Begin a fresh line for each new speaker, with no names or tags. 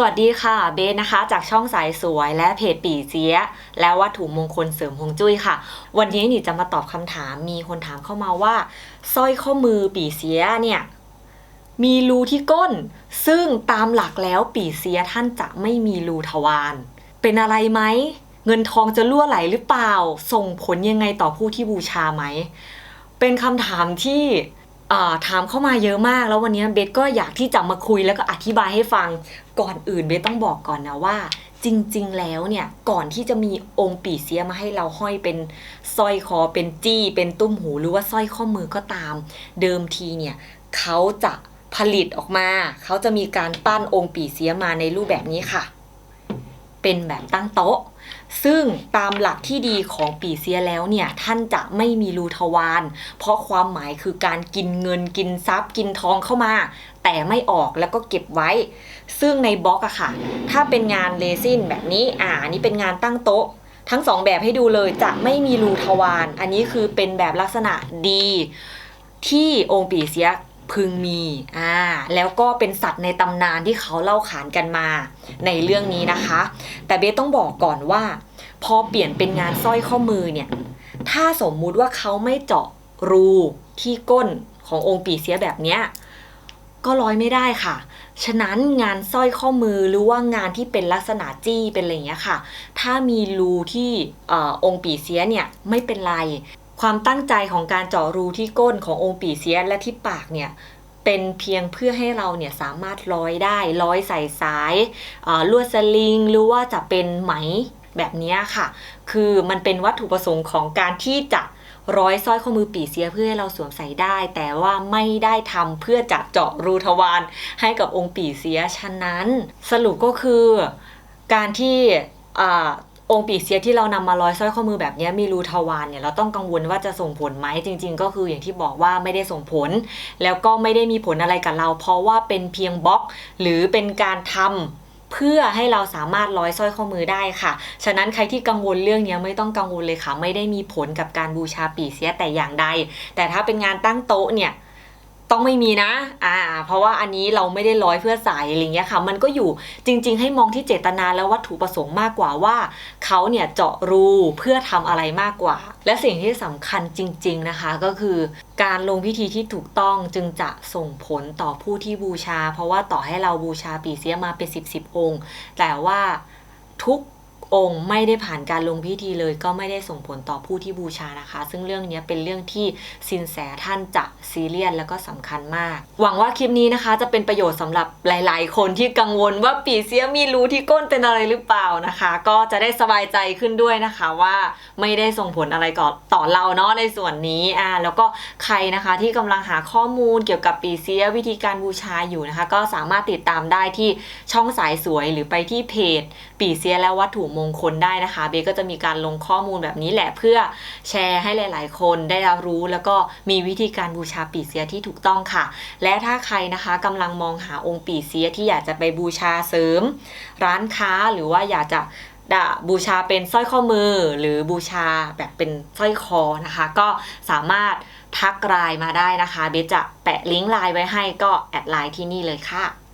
สวัสดีค่ะ เบสนะคะ จากช่องสายสวยและเพจปีเสียและวัตถุมงคลเสริมฮวงจุ้ยค่ะ วันนี้หนีจะมาตอบคำถามมีคนถามเข้ามาว่าสร้อยข้อมือปีเสียเนี่ยมีรูที่ก้น ซึ่งตามหลักแล้วปีเสียท่านจะไม่มีรูทวารเป็นอะไรไหมเงินทองจะรั่วไหลหรือเปล่า ส่งผลยังไงต่อผู้ที่บูชาไหมเป็นคำถามที่ ถามเข้ามาเยอะมาก แล้ววันนี้เบสก็อยากที่จะมาคุยแล้วก็อธิบายให้ฟังก่อนอื่นเบสต้องบอกก่อนนะว่า จริง ๆ แล้วเนี่ยก่อนที่จะมีองค์ปีเสียมาให้เราห้อยเป็นสร้อยคอเป็นจี้ เป็นตุ้มหูหรือว่าสร้อยข้อมือก็ตาม เดิมทีเนี่ยเขาจะผลิตออกมา เขาจะมีการปั้นองค์ปีเสียมาในรูปแบบนี้ค่ะ เป็นแบบตั้งโต๊ะ ซึ่งตามหลักที่ดีของปีเสียแล้วเนี่ยท่านจะไม่มีรูทวารเพราะความหมายคือการกินเงินกินทรัพย์กินทองเข้ามา แต่ไม่ออกแล้วก็เก็บไว้ ซึ่งในบล็อกอะค่ะ ถ้าเป็นงานเรซินแบบนี้อ่านี้เป็นงานตั้งโต๊ะ ทั้งสองแบบให้ดูเลยจะไม่มีรูทวารอันนี้คือเป็นแบบลักษณะดี ที่องค์ปีเสียพึงมี อ่า แล้วก็เป็นสัตว์ในตำนานที่เขาเล่าขานกันมาในเรื่องนี้นะคะ แต่เบสต้องบอกก่อนว่า พอเปลี่ยนเป็นงานสร้อยข้อมือเนี่ย ถ้าสมมุติว่าเขาไม่เจาะรูที่ก้นขององค์ปีเสียแบบเนี้ยก็ร้อยไม่ได้ค่ะ ฉะนั้นงานสร้อยข้อมือหรือว่างานที่เป็นลักษณะจี้เป็นอะไรอย่างเงี้ยค่ะ ถ้ามีรูที่อองค์ปีเสียเนี่ยไม่เป็นไร ความตั้งใจของการเจาะรูที่ก้นขององค์ปีเสียและที่ปากเนี่ยเป็นเพียงเพื่อให้เราเนี่ยสามารถร้อยได้ ร้อยใส่สายลวดสลิงหรือว่าจะเป็นไหม แบบนี้ค่ะ คือมันเป็นวัตถุประสงค์ของการที่จะร้อยสร้อยข้อมือปีเสียเพื่อให้เราสวมใส่ได้ แต่ว่าไม่ได้ทำเพื่อจะเจาะรูทวารให้กับองค์ปีเสียฉะนั้น สรุปก็คือการที่องค์ปีเสียที่เรานำมาร้อยสร้อยข้อมือแบบนี้มีรูทวารเนี่ยเราต้องกังวลว่าจะส่งผลไหมจริง ๆ ก็คืออย่างที่บอกว่าไม่ได้ส่งผล แล้วก็ไม่ได้มีผลอะไรกับเรา เพราะว่าเป็นเพียงบล็อก หรือเป็นการทำ เพื่อให้เราสามารถร้อยสร้อยข้อมือได้ค่ะ ฉะนั้นใครที่กังวลเรื่องนี้ไม่ต้องกังวลเลยค่ะ ไม่ได้มีผลกับการบูชาปีเสียแต่อย่างใด แต่ถ้าเป็นงานตั้งโต๊ะเนี่ย ต้องไม่มีนะ อ่า เพราะว่าอันนี้เราไม่ได้ร้อยเพื่อใส่อะไรเงี้ยค่ะ มันก็อยู่จริง ๆ ให้มองที่เจตนาและวัตถุประสงค์มากกว่าว่า เขาเนี่ยเจาะรูเพื่อทำอะไรมากกว่า และสิ่งที่สำคัญจริง ๆนะคะก็คือการลงพิธีที่ถูกต้องจึงจะส่งผลต่อผู้ที่บูชา เพราะว่าต่อให้เราบูชาปีเสียมาเป็นสิบสิบองค์ แต่ว่าทุก องค์ไม่ได้ผ่านการลงพิธีเลย ก็ไม่ได้ส่งผลต่อผู้ที่บูชานะคะ ซึ่งเรื่องนี้เป็นเรื่องที่สินแสท่านจะซีเรียสแล้วก็สำคัญมาก หวังว่าคลิปนี้นะคะ จะเป็นประโยชน์สำหรับหลาย ๆ คนที่กังวลว่าปีเสียมีรู้ที่ก้นเป็นอะไรหรือเปล่านะคะ ก็จะได้สบายใจขึ้นด้วยนะคะว่าไม่ได้ส่งผลอะไรก่อต่อเราเนาะในส่วนนี้อ่าแล้วก็ใครนะคะที่กำลังหาข้อมูลเกี่ยวกับปีเสียวิธีการบูชาอยู่นะคะ ก็สามารถติดตามได้ที่ช่องสายสวยหรือไปที่เพจปีเสียและวัตถุมงคลได้นะคะ เบก็จะมีการลงข้อมูลแบบนี้แหละเพื่อแชร์ให้หลาย ๆ คนได้รับรู้ แล้วก็มีวิธีการบูชาปีเสียที่ถูกต้องค่ะ และถ้าใครนะคะกำลังมองหาองค์ปีเสียที่อยากจะไปบูชาเสริม ร้านค้าหรือว่าอยากจะดะบูชาเป็นสร้อยข้อมือหรือบูชาแบบเป็นสร้อยคอนะคะ ก็สามารถทักไลน์มาได้นะคะ เบสจะแปะลิงก์ไลน์ไว้ให้ก็แอดไลน์ที่นี่เลยค่ะ